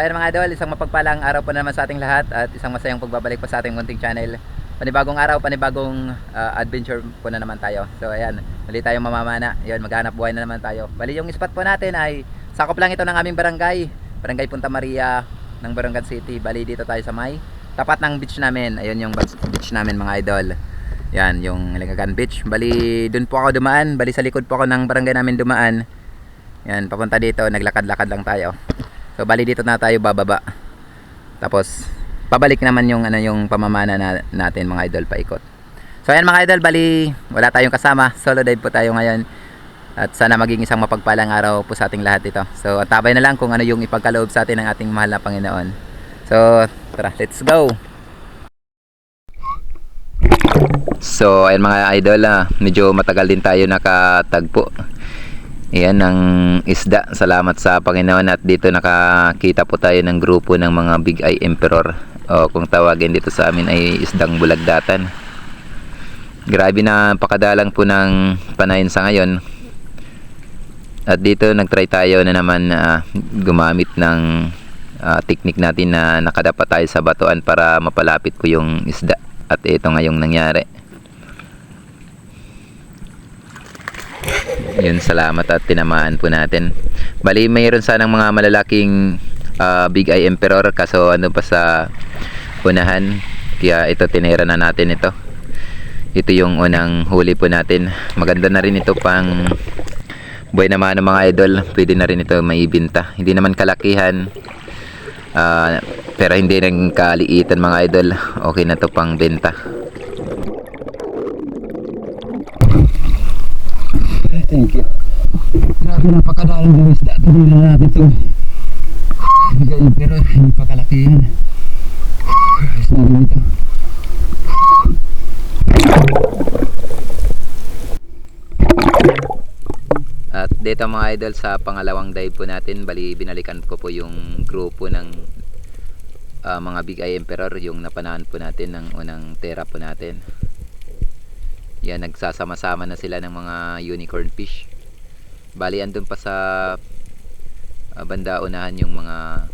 Ayan mga idol, isang mapagpalang araw po naman sa ating lahat at isang masayang pagbabalik po sa ating munting channel. Panibagong araw, panibagong ah, adventure po na naman tayo. So ayan, muli tayong mamamana. Yun, maghanap buhay na naman tayo. Bali yung spot po natin ay sakop lang ito ng aming barangay. Barangay Punta Maria ng Barangan City. Bali dito tayo sa may tapat ng beach namin. Ayun yung beach namin mga idol. Yan, yung Lingagan Beach. Bali, dun po ako dumaan. Bali, sa likod po ako ng barangay namin dumaan. Yan, papunta dito. Naglakad-lakad lang tayo. So, bali dito na tayo bababa. Tapos, pabalik naman yung, ano, yung pamamana na, natin mga idol paikot. So, ayan mga idol, bali, wala tayong kasama. Solo dive po tayo ngayon. At sana maging isang mapagpalang araw po sa ating lahat ito. So, tabay na lang kung ano yung ipagkaloob sa atin ng ating mahal na Panginoon. So, tara, let's go! So, ayan mga idol, ah, medyo matagal din tayo nakatagpo. Ayan ang isda. Salamat sa Panginoon at dito nakakita po tayo ng grupo ng mga Big Eye Emperor. O kung tawagin dito sa amin ay isdang bulagdatan. Grabe na pakadalang po ng panayin sa ngayon. At dito nagtry tayo na naman na gumamit ng ah, technique natin na nakadapa tayo sa batuan para mapalapit po yung isda. At ito ngayong nangyari. Yun, salamat at tinamaan po natin. Bali, mayroon sanang mga malalaking ah, Big Eye Emperor kaso ano pa sa unahan. Kaya ito, tinira na natin ito. Ito yung unang huli po natin. Maganda na rin ito pang buhay naman ng mga idol. Pwede na rin ito maibinta. Hindi naman kalakihan. ah, pero hindi rin kaliitan mga idol. Okay na to pang benta. Thank you. Grabe napakadalang ng isda. Tuloy na natin ito. Bigay pero hindi pa kalaki yan. Ayos na rin ito. At dito mga idol sa pangalawang dive po natin, bali binalikan ko po yung grupo ng ah, mga Big Eye Emperor, yung napanahan po natin ng unang tera po natin. Yan, nagsasama-sama na sila ng mga unicorn fish. Bali andun pa sa ah, banda unahan yung mga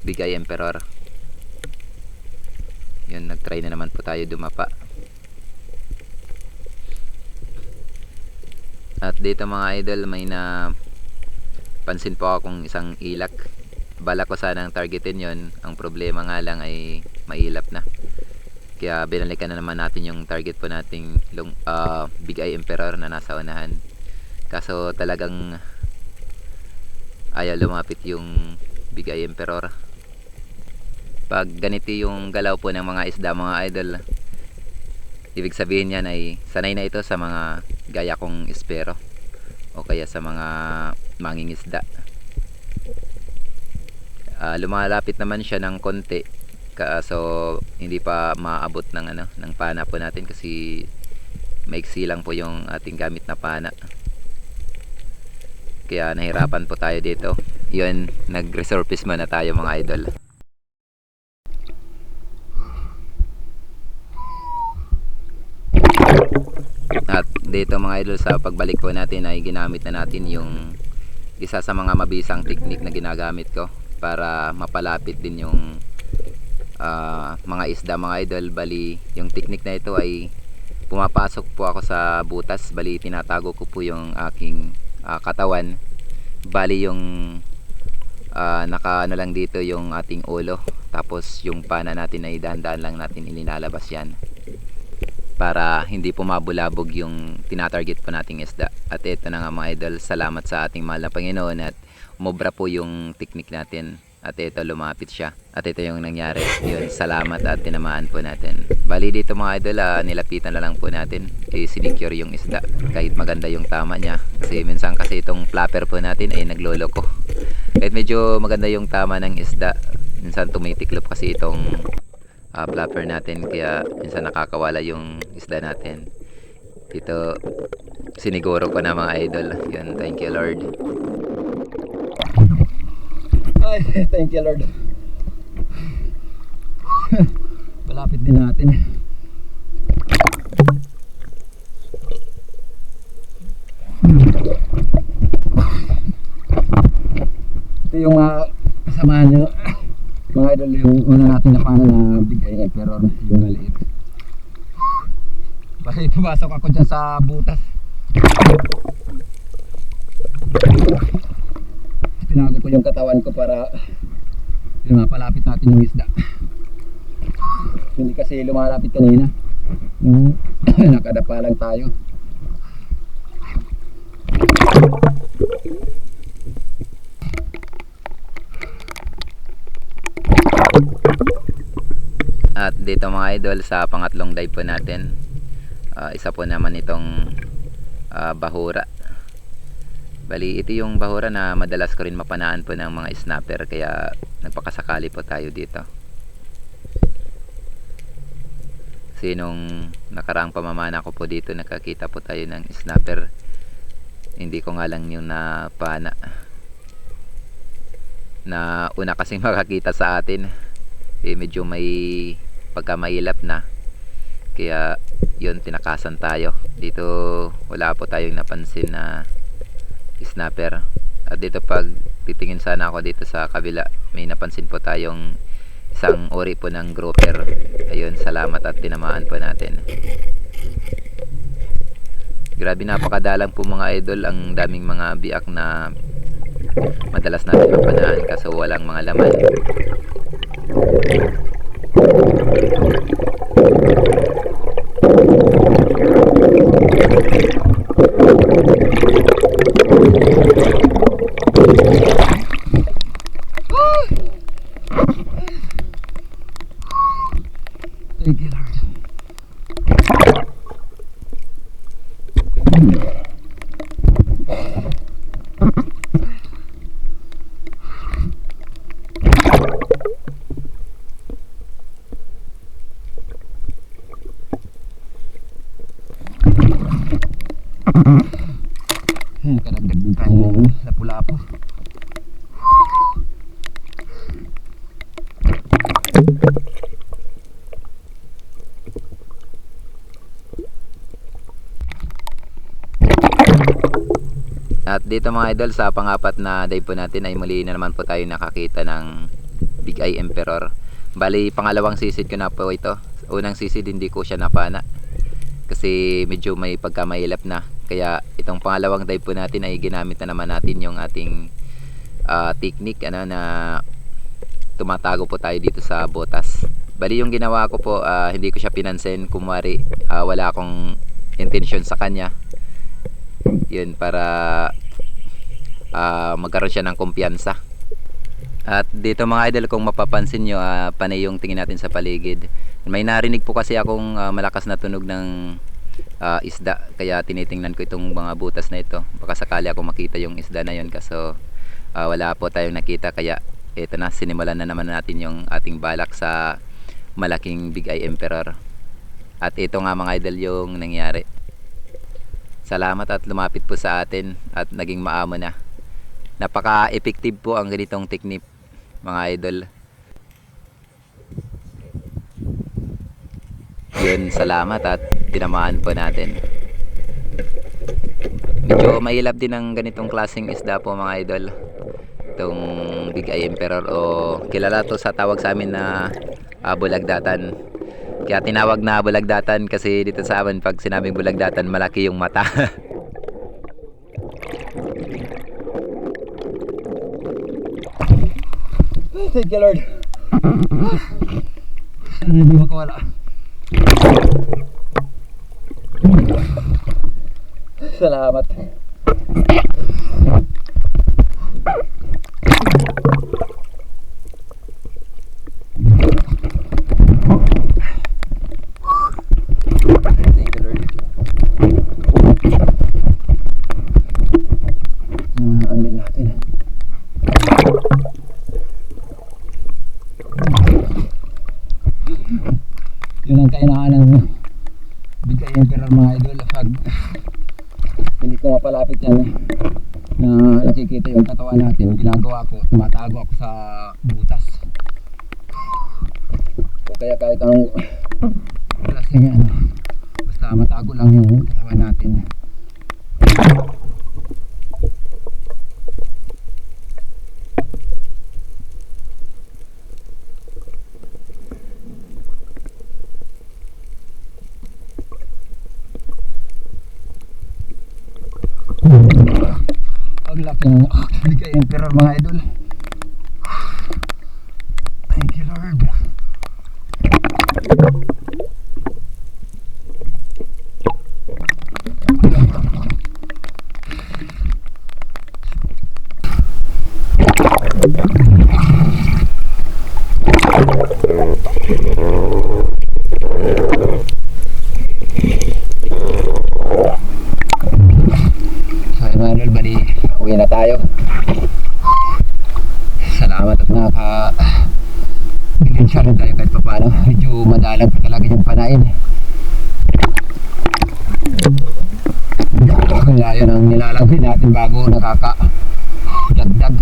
Big Eye Emperor. Yan, nagtry na naman po tayo dumapa. At dito mga idol may na pansin po akong isang ilak. Bala ko sanang targetin yon. Ang problema nga lang ay mailap na. Kaya binalikan na naman natin yung target po nating long, ah, Big Eye Emperor na nasa unahan. Kaso talagang ayaw lumapit yung Big Eye Emperor. Pag ganito yung galaw po ng mga isda mga idol, ibig sabihin yan ay sanay na ito sa mga gaya kong espero o kaya sa mga mangingisda Ah, lumalapit naman siya ng konti kaso hindi pa maabot ng ano ng pana po natin kasi maiksi lang po yung ating gamit na pana. Kaya nahirapan po tayo dito. Yun nag resurface muna tayo mga idol. At dito mga idol sa pagbalik po natin ay ginamit na natin yung isa sa mga mabisang technique na ginagamit ko para mapalapit din yung ah, mga isda mga idol. Bali yung technique na ito ay pumapasok po ako sa butas. Bali tinatago ko po yung aking ah, katawan. Bali yung ah, naka ano lang dito yung ating ulo. Tapos yung pana natin ay dahan-dahan lang natin ininalabas yan para hindi pumabulabog yung tinatarget po nating isda. At ito na nga mga idol, salamat sa ating mahal na Panginoon at umobra po yung technique natin. At ito lumapit siya. At ito yung nangyari. Yun, salamat at tinamaan po natin. Bali dito mga idol, ah, nilapitan na lang po natin. Eh, sinicure yung isda. Kahit maganda yung tama niya. Kasi minsan kasi itong flapper po natin ay nagloloko. Kahit medyo maganda yung tama ng isda. Minsan tumitiklop kasi itong uh, flapper natin kaya minsan nakakawala yung isda natin dito siniguro ko na mga idol yun thank you lord Ay, thank you Lord. Palapit din natin. Ito yung ah, samahan nyo. Mga idol, yung una natin na paano na bigay emperor, yung maliit. Bali, pumasok ako dyan sa butas. Tinago ko yung katawan ko para mapalapit natin yung isda. Hindi kasi lumalapit kanina. Yung nakadapa lang tayo. At dito mga idol sa pangatlong dive po natin. ah, isa po naman itong ah, bahura. Bali ito yung bahura na madalas ko rin mapanaan po ng mga snapper kaya nagpakasakali po tayo dito. Kasi nung nakaraang pamamana ko po dito nakakita po tayo ng snapper. Hindi ko nga lang yung napana. Na una kasing makakita sa atin eh, medyo may pagka mailap na kaya yun tinakasan tayo dito wala po tayong napansin na snapper. At dito pag titingin sana ako dito sa kabila may napansin po tayong isang ori po ng grouper. Ayun salamat at tinamaan po natin. Grabe napakadalang po mga idol ang daming mga biak na madalas natin mapanaan kaso walang mga laman Thank you, Lord. Ayan, karagdag din tayo ng lapu-lapu. At dito mga idol sa pangapat na dive po natin ay muli na naman po tayo nakakita ng Big Eye Emperor. Bali pangalawang sisid ko na po ito. Unang sisid hindi ko siya napana. Kasi medyo may pagkamailap na. Kaya itong pangalawang dive po natin ay ginamit na naman natin yung ating ah, technique ano, na tumatago po tayo dito sa botas. Bali yung ginawa ko po ah, hindi ko siya pinansin. Kumwari ah, wala akong intention sa kanya yun para ah, magkaroon siya ng kumpiyansa. At dito mga idol kung mapapansin nyo ah, panay yung tingin natin sa paligid. May narinig po kasi akong ah, malakas na tunog ng ah, isda. Kaya tinitingnan ko itong mga butas na ito. Baka sakali ako makita yung isda na yun. Kaso ah, wala po tayong nakita. Kaya ito na sinimulan na naman natin yung ating balak sa malaking Big Eye Emperor. At ito nga mga idol yung nangyari. Salamat at lumapit po sa atin at naging maamo na. Napaka-effective po ang ganitong technique mga idol. Yun, salamat at tinamaan po natin. Medyo mailap din ang ganitong klaseng isda po mga idol. Itong Big Eye Emperor o kilala to sa tawag sa amin na ah, bulagdatan. Kaya tinawag na bulagdatan kasi dito sa amin pag sinabing bulagdatan malaki yung mata. Thank you, Lord. Sana hindi makawala. Salamat. Thank you, Lord. Ah, ano din natin. Yun ang kainaan ng bigay emperor mga idol pag hindi ko mapalapit yan na nakikita yung katawan natin. Ginagawa ko tumatago ako sa butas. O kaya kahit anong klaseng ano basta matago lang yung katawan natin ating bigay emperor mga idol. Thank you Lord. So yun mga idol, bali uwi na tayo. Salamat at naka Bigyan siya rin tayo kahit pa paano. Medyo madalang pa talaga yung panain. Kaya yun ang nilalagay natin bago nakaka dagdag.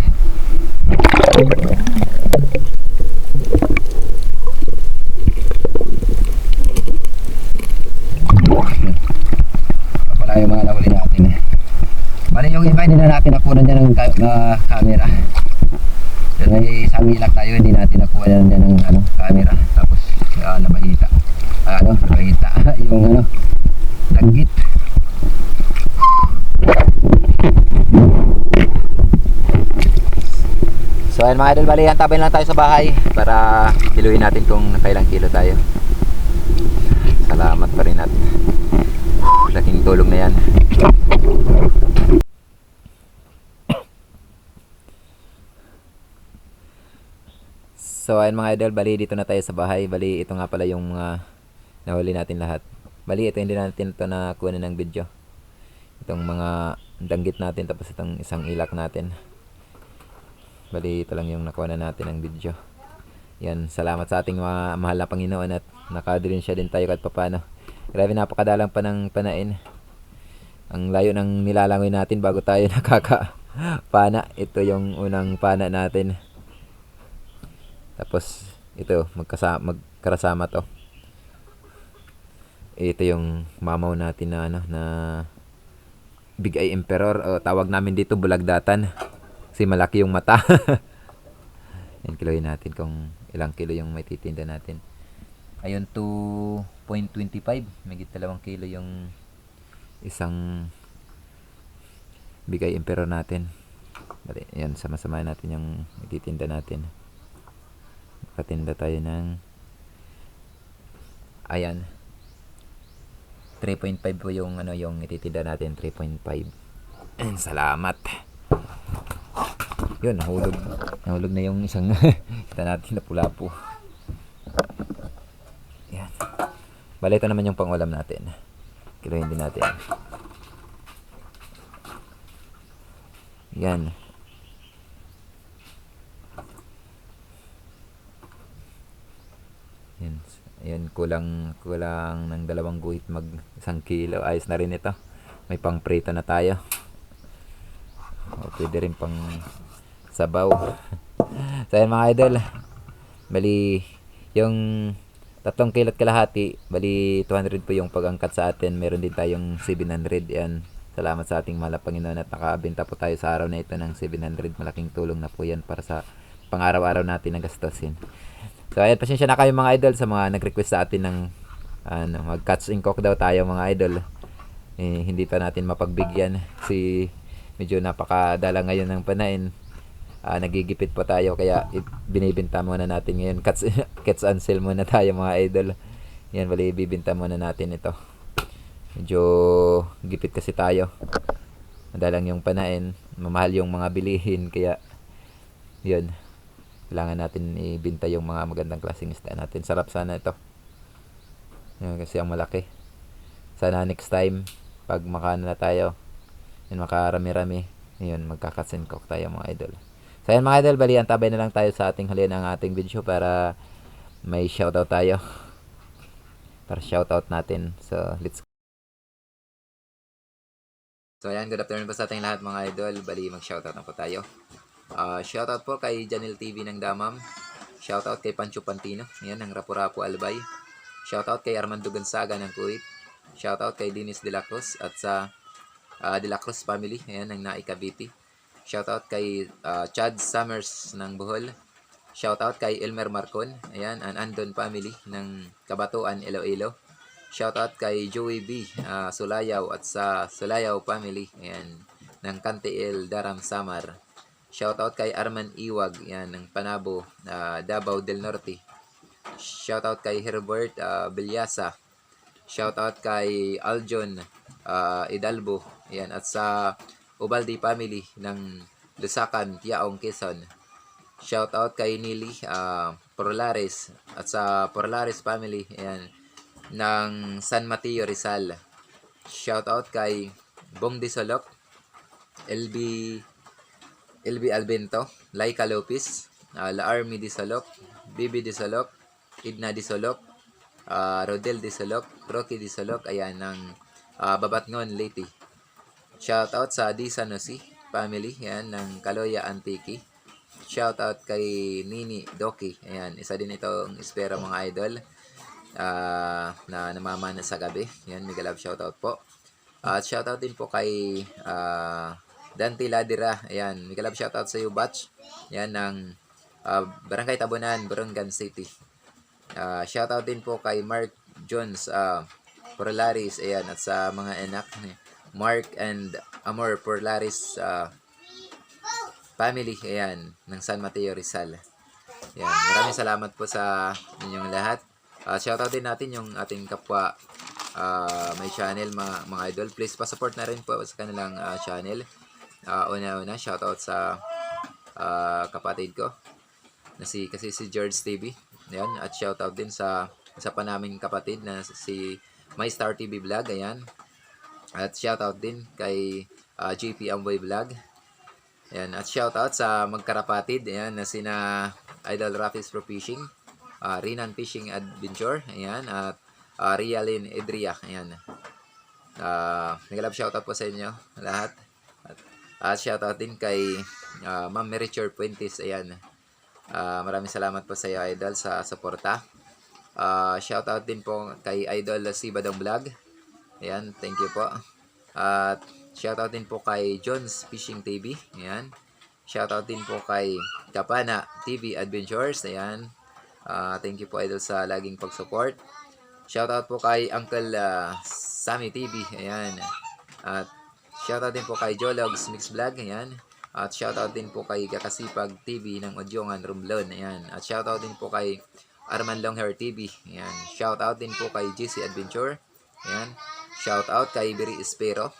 Ito pala yung mga nahuli natin. Bali yung iba hindi na natin nakunan dyan ng ka- na camera. May isang ilak tayo, hindi natin nakuha yan dyan ng ano, camera. Tapos, uh, nabahita. Ah, ano, nabahita. yung ano, langgit. So ayun mga idol, bali antabay lang tayo sa bahay para kiluhin natin kung nakailang kilo tayo. Salamat pa rin natin. Laking tulong na yan. So ayun mga idol, bali dito na tayo sa bahay. Bali ito nga pala yung mga nahuli natin lahat. Bali ito hindi natin ito na kuha ng video. Itong mga danggit natin tapos itong isang ilak natin. Bali, ito lang yung nakuha na natin ng video. Yan, salamat sa ating mga mahal na Panginoon at nakadrin siya din tayo kahit papano. Grabe napakadalang pa ng panain. Ang layo ng nilalangoy natin bago tayo nakakapana. Ito yung unang pana natin. Tapos, ito, magkasama, magkarasama to. Ito yung mamaw natin na ano, na Big Eye Emperor. O, tawag namin dito bulagdatan. Kasi malaki yung mata. Yan, kilohin natin kung ilang kilo yung may titinda natin. Ayun, 2.25. May dalawang kilo yung isang bigay emperor natin. Bali, yan, sama-sama natin yung ititinda natin. Makatinda tayo ng ayan. 3.5 po yung ano yung ititinda natin 3.5 And salamat. Yun nahulog nahulog na yung isang kita natin na pula po yan bali ito naman yung pangulam natin. Kilohin din natin. Yan yan Ayan, kulang kulang ng dalawang guhit mag isang kilo. Ayos na rin ito. May pang prito na tayo. O, pwede rin pang sabaw. so ayan mga idol. Bali, yung tatlong kilot kalahati, bali 200 po yung pag-angkat sa atin. Meron din tayong 700. Yan. Salamat sa ating mahal Panginoon at nakabenta po tayo sa araw na ito ng 700. Malaking tulong na po yan para sa pang-araw-araw natin na gastusin. So ayan, pasensya na kayo mga idol sa mga nag-request sa atin ng ano, mag-cuts and cook daw tayo mga idol. Eh, hindi pa natin mapagbigyan si medyo napakadala ngayon ng panain. Ah, nagigipit pa tayo kaya binibenta muna natin ngayon. Cuts, cuts and sell muna tayo mga idol. Yan, bali bibenta muna natin ito. Medyo gipit kasi tayo. Madalang yung panain, mamahal yung mga bilihin kaya yun kailangan natin ibenta yung mga magandang klaseng isda natin. Sarap sana ito. Yan, kasi ang malaki. Sana next time, pag makaano na tayo, yun, makarami-rami, yun, magkakasin cook tayo mga idol. So yan mga idol, bali, antabay na lang tayo sa ating huli ng ating video para may shoutout tayo. Para shoutout natin. So, let's So ayan, good afternoon po sa ating lahat mga idol. Bali, mag-shoutout na po tayo. Ah, shoutout po kay Janil TV ng Damam. Shoutout kay Pancho Pantino, yan ng Rapu-Rapu Albay. Shoutout kay Armando Gonzaga ng Kuwait. Shoutout kay Dennis De La Cruz at sa ah, De La Cruz family, ayan ng Nai Cavite. Shoutout kay ah, Chad Summers ng Bohol. Shoutout kay Elmer Marcon, ayan, ang Andon family ng Kabatuan, Iloilo. Shoutout kay Joey B. ah, Sulayaw at sa Sulayaw family. Ayan. ng Cantiel, Daram, Samar. Shoutout kay Arman Iwag, yan, ng Panabo, ah, Davao del Norte. Shoutout kay Herbert uh, Bilyasa. Shoutout kay Aljon ah, Idalbo. Yan, at sa Ubaldi family ng Lusakan, Tiaong, Quezon. Shoutout kay Nili ah, Porlares at sa Porlares family yan ng San Mateo Rizal. Shoutout kay Bong Disolok, LB LB Albento, Laika Lopez, uh, La Army Disolok, Bibi Disolok, Idna Disolok, uh, Rodel Disolok, Rocky Disolok, ayan ng uh, Babatngon Leyte. Shoutout sa Di Sanosi family, yan ng Kaloya Antiki. Shoutout kay Nini Doki. Ayan, isa din itong espera mga idol ah, na namamana sa gabi. Yan, mega love shoutout po. At shoutout din po kay ah, Dante Ladira. Ayan, mega love shoutout sa iyo, Batch. Yan, ng ah, Barangay Tabunan, Borongan City. Ah, shoutout din po kay Mark Jones uh, Porlaris. Ayan, at sa mga anak ni Mark and Amor Porlaris ah, family, ayan, ng San Mateo Rizal. Ayan, maraming salamat po sa inyong lahat. Uh, shoutout din natin yung ating kapwa ah, may channel mga, mga idol. Please pa-support na rin po sa kanilang ah, channel. Ah, una-una, shoutout sa ah, kapatid ko na si kasi si George TV. Ayan, at shoutout din sa isa pa naming kapatid na si My Star TV Vlog, ayan. At shoutout din kay ah, JP Amboy Vlog. Ayan, at shoutout sa magkarapatid, ayan, na sina Idol Raffis Pro Fishing, uh, Rinan Fishing Adventure, ayan, at uh, Rialin Edria, ayan. Uh, Nagalab shoutout po sa inyo, lahat. At, at shoutout din kay uh, Ma'am Meriture Puentes, ayan. Uh, maraming salamat po sa iyo, Idol, sa suporta. Uh, shoutout din po kay Idol si Badong Vlog. Ayan, thank you po. At shoutout din po kay Jones Fishing TV. Ayan. Shoutout din po kay Kapana TV Adventures. Ayan. Ah, thank you po idol sa laging pag-support. Shoutout po kay Uncle ah, Sammy TV. Ayan. At shoutout din po kay Jologs Mix Vlog. Ayan. At shoutout din po kay Kakasipag TV ng Odyongan Rumblon. Ayan. At shoutout din po kay Arman Longhair TV. Ayan. Shoutout din po kay GC Adventure. Ayan. Shoutout kay Biri Espero.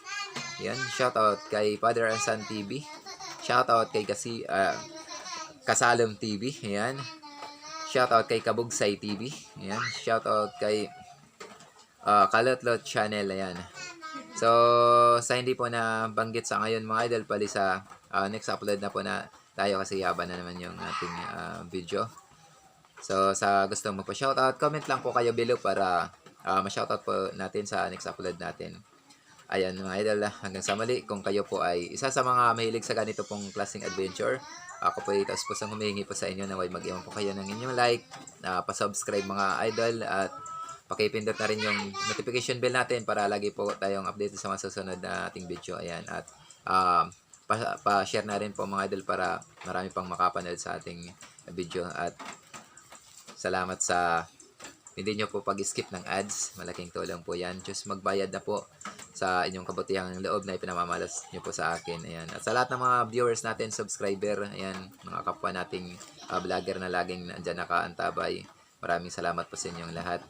Yan, shoutout kay Father and Son TV. Shoutout kay kasi ah, Kasalom TV. Yan. Shoutout kay Kabugsay TV. Yan. Shoutout kay ah, Kalotlot Channel. Ayan. So, sa hindi po na banggit sa ngayon mga idol, pali sa ah, next upload na po na tayo kasi yaba na naman yung ating ah, video. So, sa gustong magpa-shoutout, comment lang po kayo below para ah, ma-shoutout po natin sa next upload natin. Ayan mga idol, hanggang sa mali, kung kayo po ay isa sa mga mahilig sa ganito pong klaseng adventure, ako po ay taos po sa humihingi po sa inyo na huwag mag-iwan po kayo ng inyong like, na pa-subscribe mga idol, at pakipindot na rin yung notification bell natin para lagi po tayong update sa mga susunod na ating video. Ayan, at pa- pa-share na rin po mga idol para marami pang makapanood sa ating video. At salamat sa hindi nyo po pag-skip ng ads. Malaking tulong po yan. Just magbayad na po sa inyong kabutihang loob na ipinamamalas nyo po sa akin. Ayan. At sa lahat ng mga viewers natin, subscriber, ayan, mga kapwa nating ah, vlogger na laging nandyan nakaantabay. Maraming salamat po sa inyong lahat.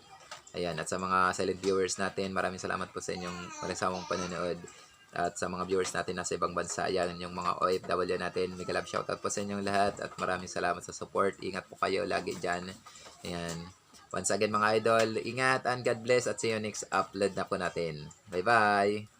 Ayan. At sa mga silent viewers natin, maraming salamat po sa inyong magsawang panonood. At sa mga viewers natin nasa ibang bansa, ayan, yung mga OFW natin, mega love shoutout po sa inyong lahat. At maraming salamat sa support. Ingat po kayo lagi dyan. Ayan. Once again mga idol, ingat and God bless at see you next upload na po natin. Bye-bye!